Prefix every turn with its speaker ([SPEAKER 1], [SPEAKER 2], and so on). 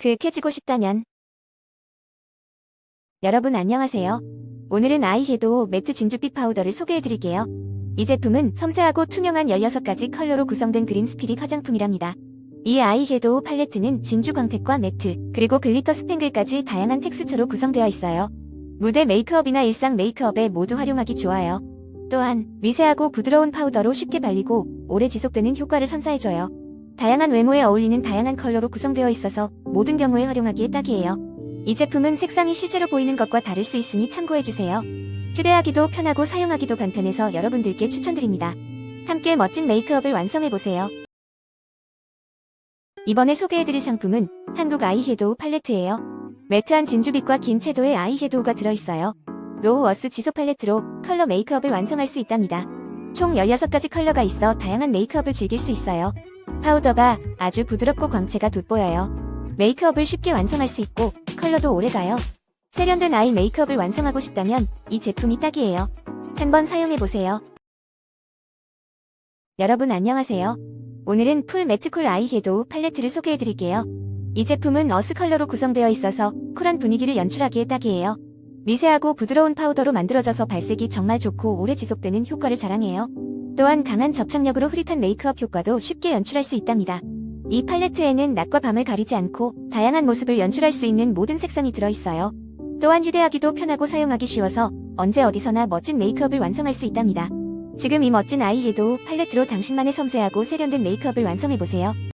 [SPEAKER 1] 그윽해지고 싶다면 여러분 안녕하세요. 오늘은 아이 섀도우 매트 진주빛 파우더를 소개해드릴게요. 이 제품은 섬세하고 투명한 16가지 컬러로 구성된 그린 스피릿 화장품이랍니다. 이 아이 섀도우 팔레트는 진주 광택과 매트, 그리고 글리터 스팽글까지 다양한 텍스처로 구성되어 있어요. 무대 메이크업이나 일상 메이크업에 모두 활용하기 좋아요. 또한 미세하고 부드러운 파우더로 쉽게 발리고 오래 지속되는 효과를 선사해줘요. 다양한 외모에 어울리는 다양한 컬러로 구성되어 있어서 모든 경우에 활용하기에 딱이에요. 이 제품은 색상이 실제로 보이는 것과 다를 수 있으니 참고해주세요. 휴대하기도 편하고 사용하기도 간편해서 여러분들께 추천드립니다. 함께 멋진 메이크업을 완성해보세요. 이번에 소개해드릴 상품은 한국 아이 섀도우 팔레트예요. 매트한 진주빛과 긴 채도의 아이 섀도우가 들어있어요. 로우 어스 지소 팔레트로 컬러 메이크업을 완성할 수 있답니다. 총 16가지 컬러가 있어 다양한 메이크업을 즐길 수 있어요. 파우더가 아주 부드럽고 광채가 돋보여요. 메이크업을 쉽게 완성할 수 있고 컬러도 오래가요. 세련된 아이 메이크업을 완성하고 싶다면 이 제품이 딱이에요. 한번 사용해보세요. 여러분 안녕하세요. 오늘은 풀 매트쿨 아이 섀도우 팔레트를 소개해드릴게요. 이 제품은 어스 컬러로 구성되어 있어서 쿨한 분위기를 연출하기에 딱이에요. 미세하고 부드러운 파우더로 만들어져서 발색이 정말 좋고 오래 지속되는 효과를 자랑해요. 또한 강한 접착력으로 흐릿한 메이크업 효과도 쉽게 연출할 수 있답니다. 이 팔레트에는 낮과 밤을 가리지 않고 다양한 모습을 연출할 수 있는 모든 색상이 들어있어요. 또한 휴대하기도 편하고 사용하기 쉬워서 언제 어디서나 멋진 메이크업을 완성할 수 있답니다. 지금 이 멋진 아이 섀도우 팔레트로 당신만의 섬세하고 세련된 메이크업을 완성해보세요.